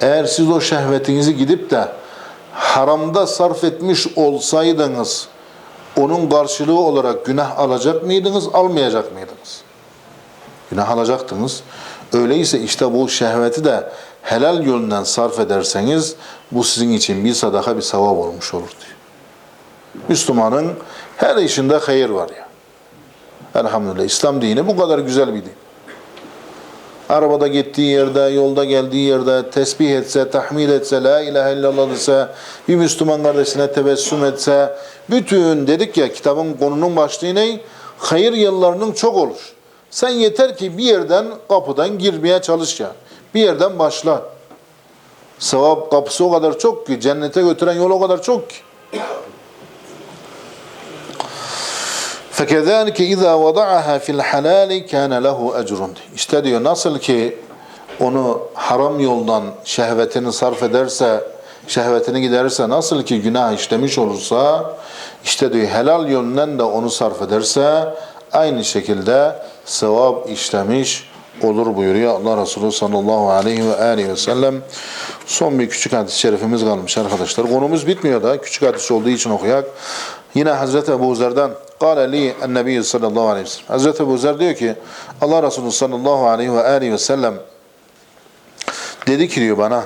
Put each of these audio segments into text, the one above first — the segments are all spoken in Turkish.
Eğer siz o şehvetinizi gidip de haramda sarf etmiş olsaydınız onun karşılığı olarak günah alacak mıydınız, almayacak mıydınız? Günah alacaktınız. Öyleyse işte bu şehveti de helal yönden sarf ederseniz bu sizin için bir sadaka bir sevap olmuş olur diyor. Müslümanın her işinde hayır var ya. Elhamdülillah İslam dini bu kadar güzel bir din. Arabada gittiği yerde, yolda geldiği yerde tesbih etse, tahmid etse, la ilahe illallah dese, bir Müslüman kardeşine tebessüm etse, bütün dedik ya kitabın konunun başlığı ne? Hayır yıllarının çok olur. Sen yeter ki bir yerden kapıdan girmeye çalış ya. Bir yerden başla. Sevap kapısı o kadar çok ki, cennete götüren yol o kadar çok ki. فَكَذَٰلِكَ اِذَا وَضَعَهَا فِي الْحَلَالِ كَانَ لَهُ اَجْرٌ İşte diyor nasıl ki onu haram yoldan şehvetini sarf ederse, şehvetini giderirse, nasıl ki günah işlemiş olursa, işte diyor helal yönden de onu sarf ederse, aynı şekilde sevap işlemiş olur buyuruyor Allah Resulü sallallahu aleyhi ve aleyhi ve sellem. Son bir küçük hadis-i şerifimiz kalmış arkadaşlar. Konumuz bitmiyor da küçük hadis olduğu için okuyak. Yine Hazreti Ebu Zer'den Kale li ennebiyyü sallallahu aleyhi ve sellem. Hazreti Ebu Zer diyor ki Allah Resulü sallallahu aleyhi ve aleyhi ve sellem dedi ki diyor bana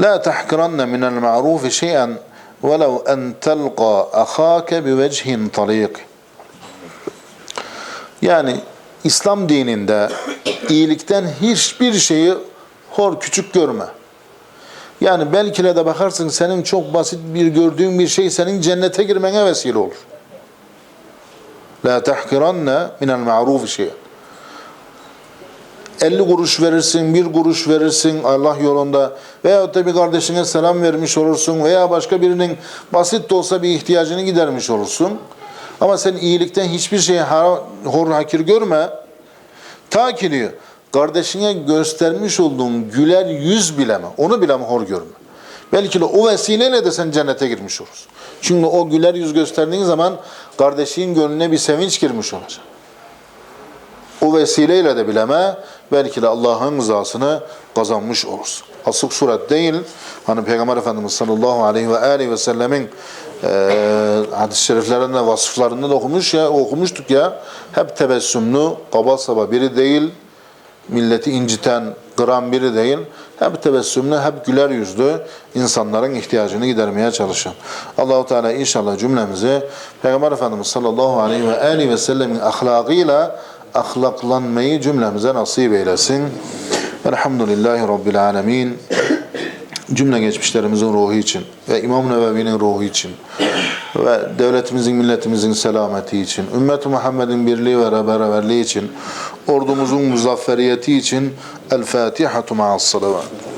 La tahkiranne minel ma'rufi şey'en velev en telqa ahake bi vecihin talik. Yani İslam dininde iyilikten hiçbir şeyi hor küçük görme. Yani belki de bakarsın senin çok basit bir gördüğün bir şey senin cennete girmene vesile olur. La tahkiranne minel ma'rufi şey. 50 kuruş verirsin, bir kuruş verirsin Allah yolunda veyahut da bir kardeşine selam vermiş olursun veya başka birinin basit de olsa bir ihtiyacını gidermiş olursun. Ama sen iyilikten hiçbir şeyi hor hakir görme. Ta ki diyor, kardeşine göstermiş olduğun güler yüz bile mi? Onu bile mi hor görme? Belki de o vesileyle de sen cennete girmiş olursun. Çünkü o güler yüz gösterdiğin zaman kardeşin gönlüne bir sevinç girmiş olacak. O vesileyle de bileme belki de Allah'ın rızasını kazanmış olursun. Asık suret değil. Hani Peygamber Efendimiz sallallahu aleyhi ve aleyhi ve sellemin e, hadis-i şeriflerinde vasıflarında da okumuş ya, okumuştuk ya. Hep tebessümlü, kaba saba biri değil. Milleti inciten, kıran biri değil. Hep tebessümlü, hep güler yüzlü insanların ihtiyacını gidermeye çalışan. Allahu Teala inşallah cümlemizi Peygamber Efendimiz sallallahu aleyhi ve aleyhi ve sellemin ahlakıyla ahlaklanmayı cümlemize nasip eylesin. Elhamdülillahi Rabbil alemin. Cümle geçmişlerimizin ruhu için ve İmam Nevevi'nin ruhu için ve devletimizin, milletimizin selameti için, ümmet-i Muhammed'in birliği ve beraberliği için, ordumuzun muzafferiyeti için El Fatihatu ma'as salavat.